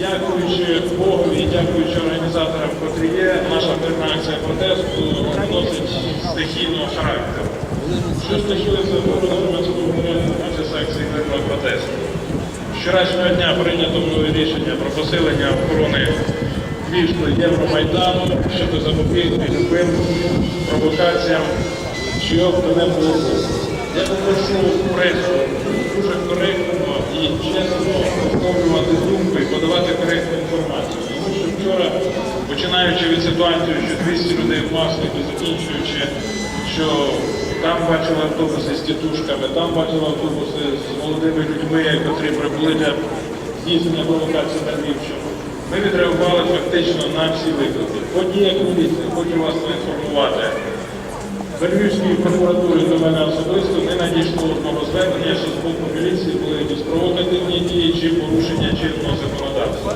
Дякуючи Богу і дякуючи організаторам, котрі є, наша мирна акція протесту носить стихійного характеру. Що стосується громадського процесу акції мирного протесту. Вчорашнього дня прийнято мною рішення про посилення охорони міста Євромайдану щодо запобігання любим провокаціям чи хто-небудь. Я попрошу пресу дуже коректно і висловлювати думку і подавати коректну інформацію. Тому що вчора, починаючи від ситуації, що 200 людей в масках і закінчуючи, що там бачили автобуси з тітушками, там бачили автобуси з молодими людьми, котрі прибули для здійснення провокації на Львівщину. Ми відреагували фактично на всі виклики. Хоч як міліція, хочу вас поінформувати. В Львівській прокуратурі до мене особисто не надійшло одного звернення, що з боку міліції були якісь провокативні дії чи порушення чинного законодавства.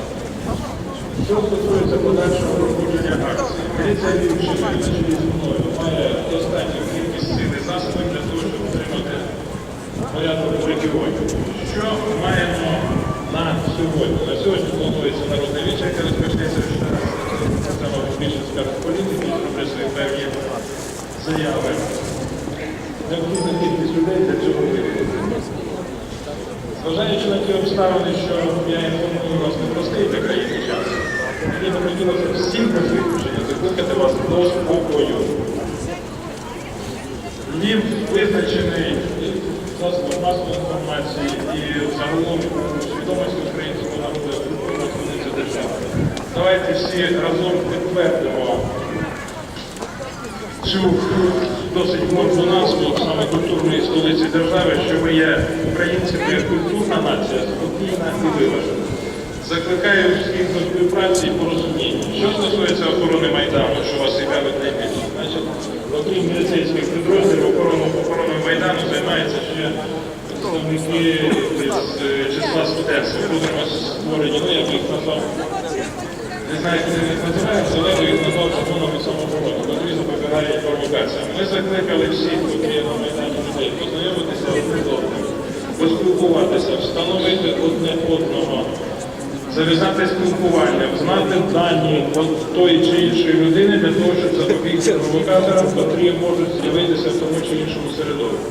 Що стосується подальшого проходження акції, міліція Львівщини на чолі зі мною має достатню кількість сил і засобів для того, щоб отримати порядок в регіоні. Що маємо на сьогодні? На сьогодні планується народна віча, яка розпочнеться в 14 Це, мабуть, більше заяви. Необхідна кількість людей для цього виходу. Зважаючи на ті обставини, що я інформую вас не простий для країни час, мені би хотілося всім без виключення закликати вас до спокою. Львів визначений засобом масової інформації і загалом свідомості українського народу цю державу. Давайте всі разом підтвердимо цю досить модну назву саме культурної столиці держави, що ми є українці, ми культурна нація, спокійна і виважена. Закликаю всіх до співпраці і порозуміння. Що стосується охорони Майдану, що вас цікавить найбільше, значить, окрім міліцейських підрозділів, охорону, охороною Майдану займаються ще представники з е, числа студентів. Будемо створені, ну я б їх назвав не знаю, як вони їх називають, але їх назвав законом і самооборони, котрі запобігають. Ми закликали всіх, на Майдані людей, познайомитися з одним, поспілкуватися, встановити одне одного, зав'язати спілкування, знати дані тої чи іншої людини для того, щоб запобігти провокаторам, котрі можуть з'явитися в тому чи іншому середовищі.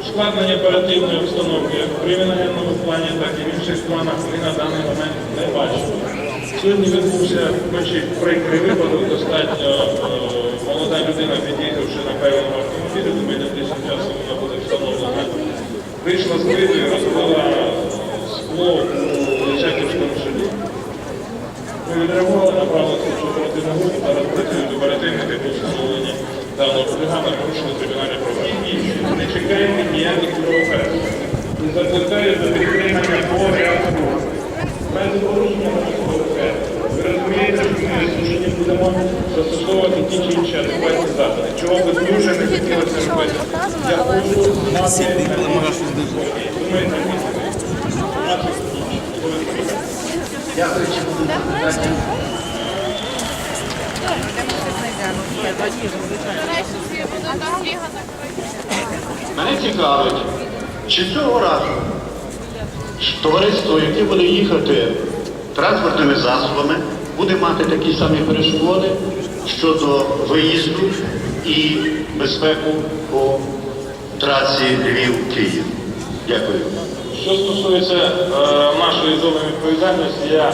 Ускладнення оперативної обстановки як в кримінальному плані, так і в інших планах ми на даний момент не бачимо. Сьогодні відбувся і прикрий випадок, достатньо е, молода людина, під'їхавши на певному автомобілі, думаю, найближчим часом вона буде встановлена. Вийшла з виду розбила скло у Личаківському селі. Ми відреагували, направили слідчу оперативну групу, зараз працюють оперативники по встановленні даного хулігана, порушили кримінальне провадження. Не чекаємо ніяких провокацій до підтримання порядку. В разі порушення нашого порядку. Ви розумієте, що ми змушені будемо застосовувати ті чи інші адекватні заходи. Чого би дуже не хотілося робити. Я хочу мати Думаєте, мати Дякую? Мене цікавить, чи цього разу товариство, яке буде їхати транспортними засобами, буде мати такі самі перешкоди щодо виїзду і безпеку по трасі Львів-Київ. Дякую. Що стосується е, нашої зони відповідальності, я е,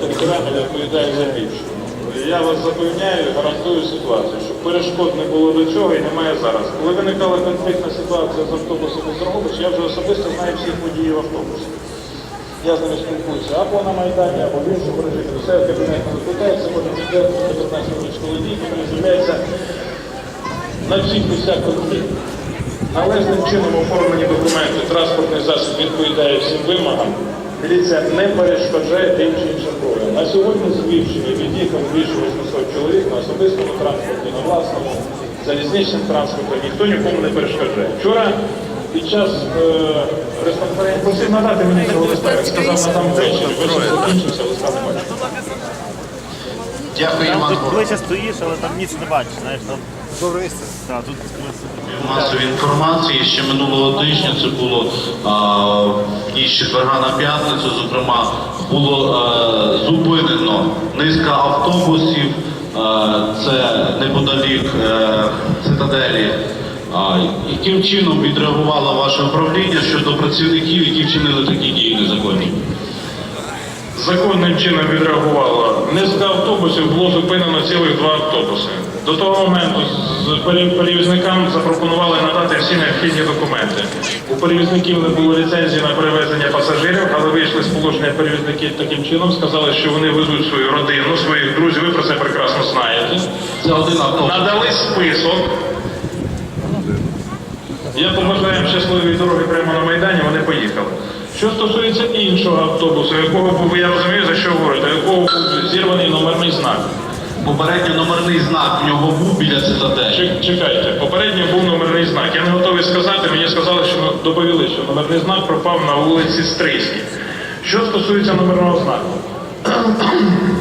територіально відповідаю за Львівщину. Я вас запевняю, гарантую ситуацію, щоб перешкод не було до цього і немає зараз. Коли виникала конфліктна ситуація з автобусом із Дрогобича, я вже особисто знаю всіх водіїв автобусів. Я з ними спілкуюся або на Майдані, або в іншому режимі. Все в кабінеті викликається, піде 15 років чоловік, який з'являється на всіх місцях конфлікту. Належним чином оформлені документи, транспортний засіб відповідає всім вимогам. Міліція не перешкоджає тим чи іншим проявам. На сьогодні з Львівщини від'їхав більше 800 чоловік на особистому транспорті, на власному, залізничним транспортом. Ніхто нікому не перешкоджає. Вчора під час е, прес-конференції просив надати мені цього листа, сказав на там ввечері, вечір закінчився, листа не бачив. Дякую, Там Іван тут ближче стоїш, але там ніч не бачиш, знаєш, там. Добре місце. Так, тут масової інформації ще минулого тижня це було а, з четверга на п'ятницю. Зокрема, було а, зупинено низка автобусів. а, це неподалік е, цитаделі. А, яким чином відреагувало ваше управління щодо працівників, які вчинили такі дії незаконні? Законним чином відреагувало. Низка автобусів було зупинено цілих два автобуси. До того моменту перевізникам запропонували надати всі необхідні документи. У перевізників не було ліцензії на перевезення пасажирів, але вийшли з положення перевізники таким чином, сказали, що вони везуть свою родину, своїх друзів. Ви про це прекрасно знаєте. Це один автобус. Надали список. Я побажаю щасливої дороги прямо на Майдані, вони поїхали. Що стосується іншого автобусу, якого був, я розумію, за що говорите, якого був зірваний номерний знак. Попередньо номерний знак в нього був біля цитаделі. Чек- Чекайте, попередньо був номерний знак. Я не готовий сказати, мені сказали, що доповіли, що номерний знак пропав на вулиці Стрийській. Що стосується номерного знаку,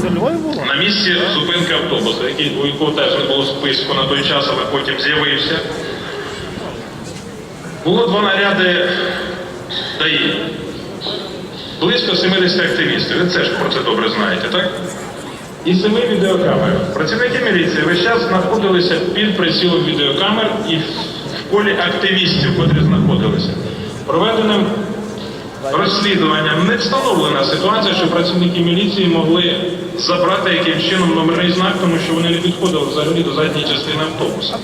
це було? на місці зупинки автобуса, який, у якого теж не було списку на той час, але потім з'явився. Було два наряди ДАІ. Близько 70 активістів. Ви це ж про це добре знаєте, так? І семи відеокамер. Працівники міліції весь час знаходилися під прицілом відеокамер і в колі активістів, котрі знаходилися. Проведеним розслідуванням не встановлена ситуація, що працівники міліції могли забрати яким чином номерний знак, тому що вони не підходили взагалі до задньої частини автобуса.